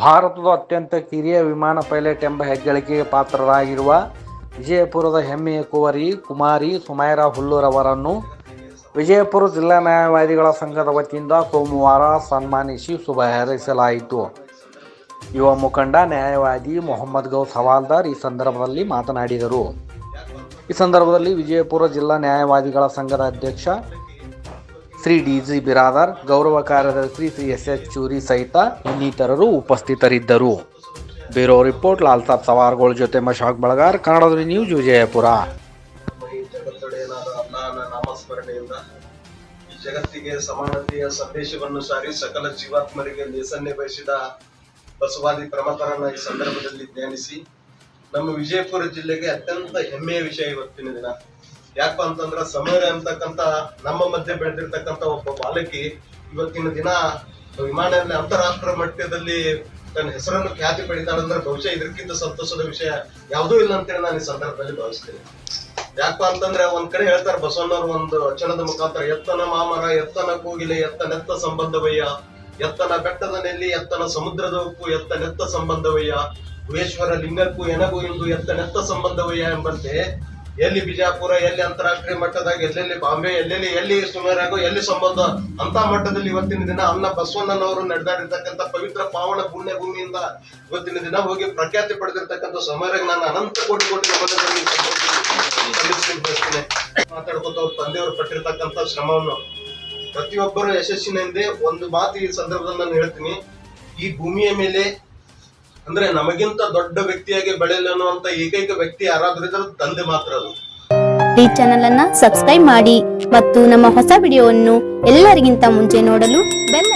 ಭಾರತದ ಅತ್ಯಂತ ಕಿರಿಯ ವಿಮಾನ ಪೈಲಟ್ ಎಂಬ ಹೆಗ್ಗಳಿಕೆಗೆ ಪಾತ್ರರಾಗಿರುವ ವಿಜಯಪುರದ ಹೆಮ್ಮೆಯ ಕುವರಿ ಕುಮಾರಿ ಸುಮೈರಾ ಹುಲ್ಲೂರವರನ್ನು ವಿಜಯಪುರ ಜಿಲ್ಲಾ ನ್ಯಾಯವಾದಿಗಳ ಸಂಘದ ವತಿಯಿಂದ ಸೋಮವಾರ ಸನ್ಮಾನಿಸಿ ಶುಭ ಹಾರೈಸಲಾಯಿತು ಯುವ ಮುಖಂಡ, ನ್ಯಾಯವಾದಿ ಮೊಹಮ್ಮದ್ ಗೌಸ್ ಸವಾಲ್ದಾರ್ ಈ ಸಂದರ್ಭದಲ್ಲಿ ಮಾತನಾಡಿದರು. ಈ ಸಂದರ್ಭದಲ್ಲಿ ವಿಜಯಪುರ ಜಿಲ್ಲಾ ನ್ಯಾಯವಾದಿಗಳ ಸಂಘದ ಅಧ್ಯಕ್ಷ ಶ್ರೀ ಡಿ ಜಿ ಬಿರಾದಾರ್, ಗೌರವ ಕಾರ್ಯದರ್ಶಿ ಶ್ರೀ ಎಸ್ ಎಚ್ ಚೂರಿ ಸಹಿತ ಇನ್ನಿತರರು ಉಪಸ್ಥಿತರಿದ್ದರು. ಬ್ಯೂರೋ ರಿಪೋರ್ಟ್, ಲಾಲ್ ಸಾಬ್ ಸವಾರ್ಗೋಳ್ ಜೊತೆ ಮಶಾಕ್ ಬಳಗಾರ್ ಕನ್ನಡದ ನ್ಯೂಸ್ ವಿಜಯಪುರ. ಜಗತ್ತಿಗೆ ಸಮಾನತೆಯ ಸಂದೇಶವನ್ನು ಸಾರಿ ಸಕಲ ಜೀವಾತ್ಮರಿಗೆ ನೇಸನ್ನೆ ಬಯಸಿದ ಬಸವಾದಿ ಪ್ರಮಥರನ್ನ ಈ ಸಂದರ್ಭದಲ್ಲಿ ಧ್ಯಾನಿಸಿ, ನಮ್ಮ ವಿಜಯಪುರ ಜಿಲ್ಲೆಗೆ ಅತ್ಯಂತ ಹೆಮ್ಮೆಯ ವಿಷಯ ಇವತ್ತಿನ ದಿನ. ಯಾಕಪ್ಪ ಅಂತಂದ್ರ ಸಮೀರ ಅಂತಕ್ಕಂತ ನಮ್ಮ ಮಧ್ಯೆ ಬೆಳೆದಿರ್ತಕ್ಕಂತ ಒಬ್ಬ ಬಾಲಕಿ ಇವತ್ತಿನ ದಿನ ವಿಮಾನದಲ್ಲಿ ಅಂತಾರಾಷ್ಟ್ರ ಮಟ್ಟದಲ್ಲಿ ತನ್ನ ಹೆಸರನ್ನು ಖ್ಯಾತಿ ಪಡಿತಾಳಂದ್ರೆ ಬಹುಶಃ ಇದಕ್ಕಿಂತ ಸಂತೋಷದ ವಿಷಯ ಯಾವುದೂ ಇಲ್ಲ ಅಂತೇಳಿ ನಾನು ಈ ಸಂದರ್ಭದಲ್ಲಿ ಭಾವಿಸ್ತೇನೆ. ಯಾಕಪ್ಪ ಅಂತಂದ್ರೆ ಒಂದ್ ಕಡೆ ಹೇಳ್ತಾರೆ ಬಸವಣ್ಣವ್ರು ಒಂದು ವಚನದ ಮುಖಾಂತರ, ಎತ್ತನ ಮಾಮರ, ಎತ್ತನ ಕೋಗಿಲೆ ಎತ್ತನೆತ್ತ ಸಂಬಂಧವಯ್ಯ, ಎತ್ತನ ಬೆಟ್ಟದ ನೆಲ್ಲಿ, ಎತ್ತನ ಸಮುದ್ರದ ಉಪ್ಪು ಎತ್ತನೆತ್ತ ಸಂಬಂಧವಯ್ಯ ಗುಹೇಶ್ವರ ಲಿಂಗಕ್ಕೂ ಎನಗೂ ಎಂದು ಎತ್ತನೆತ್ತ ಸಂಬಂಧವಯ್ಯ ಎಂಬಂತೆ ಎಲ್ಲಿ ಬಿಜಾಪುರ, ಎಲ್ಲಿ ಅಂತಾರಾಷ್ಟ್ರೀಯ ಮಟ್ಟದಾಗ, ಎಲ್ಲೆಲ್ಲಿ ಬಾಂಬೆ, ಎಲ್ಲೆಲ್ಲಿ, ಎಲ್ಲಿ ಸುಮಾರಾಗೋ, ಎಲ್ಲಿ ಸಂಬಂಧ, ಅಂತ ಮಟ್ಟದಲ್ಲಿ ಇವತ್ತಿನ ದಿನ ಅನ್ನ ಬಸವಣ್ಣನವರು ನಡೆದಾಡಿರ್ತಕ್ಕಂಥ ಪವಿತ್ರ ಪಾವನ ಪುಣ್ಯ ಭೂಮಿಯಿಂದ ಇವತ್ತಿನ ದಿನ ಹೋಗಿ ಪ್ರಖ್ಯಾತಿ ಪಡೆದಿರ್ತಕ್ಕಂಥ ಸಮಯಕ್ಕೆ ನಾನು ಅನಂತ ಕೋಟಿ ಕೋಟಿ ಮಾತಾಡ್ಕೊತ ಅವ್ರ ತಂದೆಯವರು ಪಟ್ಟಿರ್ತಕ್ಕಂಥ ಶ್ರಮವನ್ನು ಪ್ರತಿಯೊಬ್ಬರು ಯಶಸ್ಸಿನ ಹಿಂದೆ ಒಂದು ಮಾತು ಈ ಸಂದರ್ಭದಲ್ಲಿ ನಾನು ಹೇಳ್ತೀನಿ. ಈ ಭೂಮಿಯ ಮೇಲೆ ಅಂದ್ರೆ ನಮಗಿಂತ ದೊಡ್ಡ ವ್ಯಕ್ತಿಯಾಗಿ ಬೆಳೆಯಲು ಅನ್ನುವಂತ ಏಕೈಕ ವ್ಯಕ್ತಿ ಯಾರಾದ್ರೂ ಇದ್ರೆ ತಂದೆ ಮಾತ್ರ ಅದು. ಈ ಚಾನೆಲ್ ಅನ್ನ ಸಬ್ಸ್ಕ್ರೈಬ್ ಮಾಡಿ ಮತ್ತು ನಮ್ಮ ಹೊಸ ವಿಡಿಯೋವನ್ನು ಎಲ್ಲರಿಗಿಂತ ಮುಂಚೆ ನೋಡಲು ಬೆಲ್